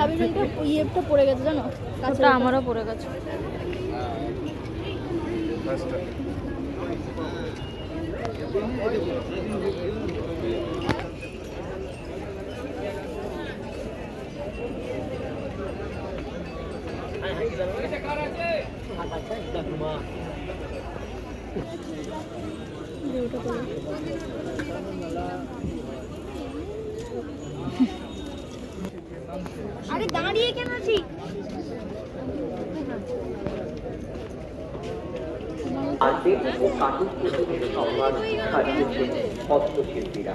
চাবিটা ইয়েটা পড়ে গেছে জানো? ওটা আমারও পড়ে গেছে। আরে দাঁড়িয়ে কেন আছি? আর্টে ও সম্মান হারিয়েছেন হস্তশিল্পীরা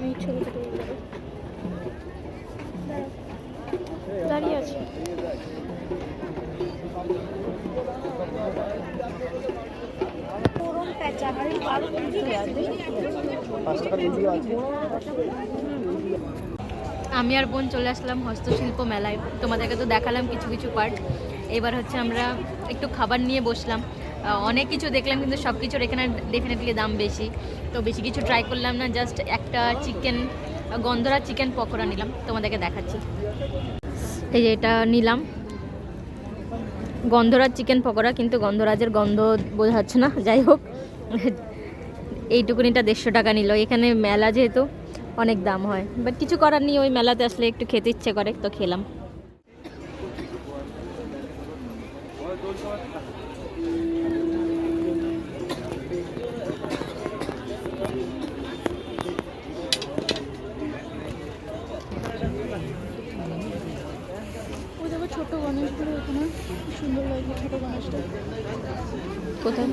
এই ছবি তুলে দাঁড়িয়ে আছে। আমি আর বোন চলে আসলাম হস্তশিল্প মেলায়। তোমাদেরকে তো দেখালাম কিছু কিছু পার্ট এবার হচ্ছে আমরা একটু খাবার নিয়ে বসলাম। অনেক কিছু দেখলাম কিন্তু সব কিছুর এখানে ডেফিনেটলি দাম বেশি। তো বেশি কিছু ট্রাই করলাম না জাস্ট একটা চিকেন গন্ধরা চিকেন পকোড়া নিলাম। তোমাদেরকে দেখাচ্ছি। এই যে এটা নিলাম। গন্ধরাজ চিকেন পকোড়া, কিন্তু গন্ধরাজের গন্ধ বোঝা যাচ্ছে না, যাই হোক। এইটুকুনিটা দেড়শো টাকা নিল। এখানে মেলা যেহেতু অনেক দাম হয়। বাট কিছু করার নেই, ওই মেলাতে আসলে একটু খেতে ইচ্ছে করে, তো খেলাম। ছোট গণেশগুলো এখানে সুন্দর লাগছে ছোট গণেশটা। কোথায়?